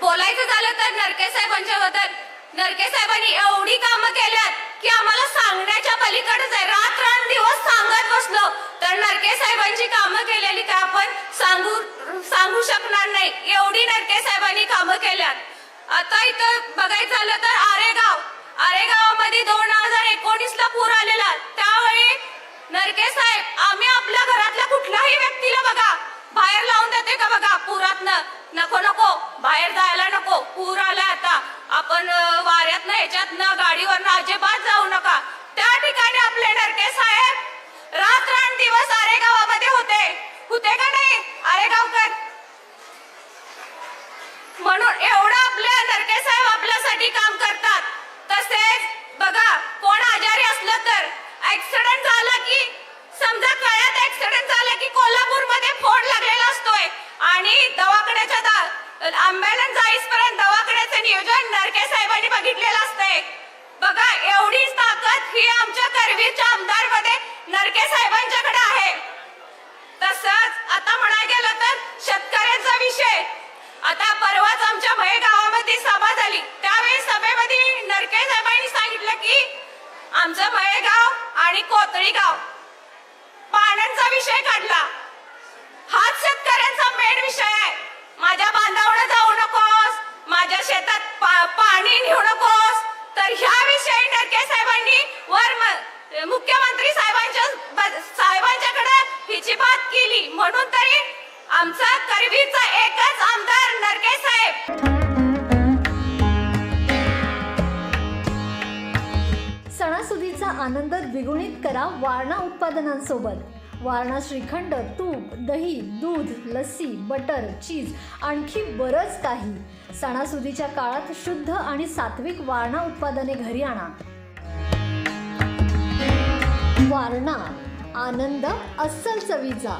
बोलायचं झालं तर नरके साहेबांच्या बद्दल नरके साहेबांनी एवढी कामं केल्यात की आम्हाला सांगण्याच्या पलीकडेच आहे. रात्रंदिवस सांगत बसलो. तर नरके साहेबांची कामं केलेली काय आपण सांगू सांगू शकणार नाही. एवढी नरके साहेबांनी कामं केल्यात. आता इथं बघायचं झालं तर आरेगाव. आरेगावामध्ये दोन हजार एकोणीस ला पूर आलेला. त्यावेळी नरके साहेब आम्ही आपल्या घरातल्या कुठल्याही व्यक्तीला बघा. बाहेर लावून देते का बघा? पुरात नको नको. बाहेर जायला नको. पूर आला आता. आपण वाऱ्यात ना याच्यात ना गाडीवर गाडीवरनं अजिबात जाऊ नका. त्या ठिकाणी आपले नरके साहेब रात्रान दिवस अरे गावामध्ये होते. होते का नाही? आरेगावकर. म्हणून एवढं आपल्या नरके साहेब आपल्यासाठी काम करतात. तसेच बघा कोण आजारी असलं तर ऍक्सिडेंट झाला की आंब्याला जाईसपर्यंत दवाखान्याचं नियोजन नरके साहेबांनी बघितलेलं असतंय. बघा एवढीच ताकद ही आमच्या करवीरच्या आमदारमध्ये नरके साहेबांच्याकडे आहे. तसंच आता म्हणायला गेलं तर शेतकऱ्यांचा विषय. आता परवाच आमच्या भय गावामध्ये सभा झाली. त्यावेळी सभेमध्ये नरके साहेबांनी सांगितलं की आमचं भय गाव आणि कोतळी गाव. पाण्याचा विषय काढला. ह्या विषयी नरके साहेबांनी वर मुख्यमंत्री साहेबांच्या साहेबांच्याकडे हिची बात केली. म्हणून तरी आमचा करवीचा एकच आमदार नरके साहेब. सणासुदीचा आनंद द्विगुणित करा वारणा उत्पादनांसोबत. वारणा श्रीखंड तूप दही दूध लस्सी बटर चीज आणखी बरंच काही. सणासुदीच्या काळात शुद्ध आणि सात्विक वारणा उत्पादने घरी आणा. वारणा आनंद अस्सल चवीचा.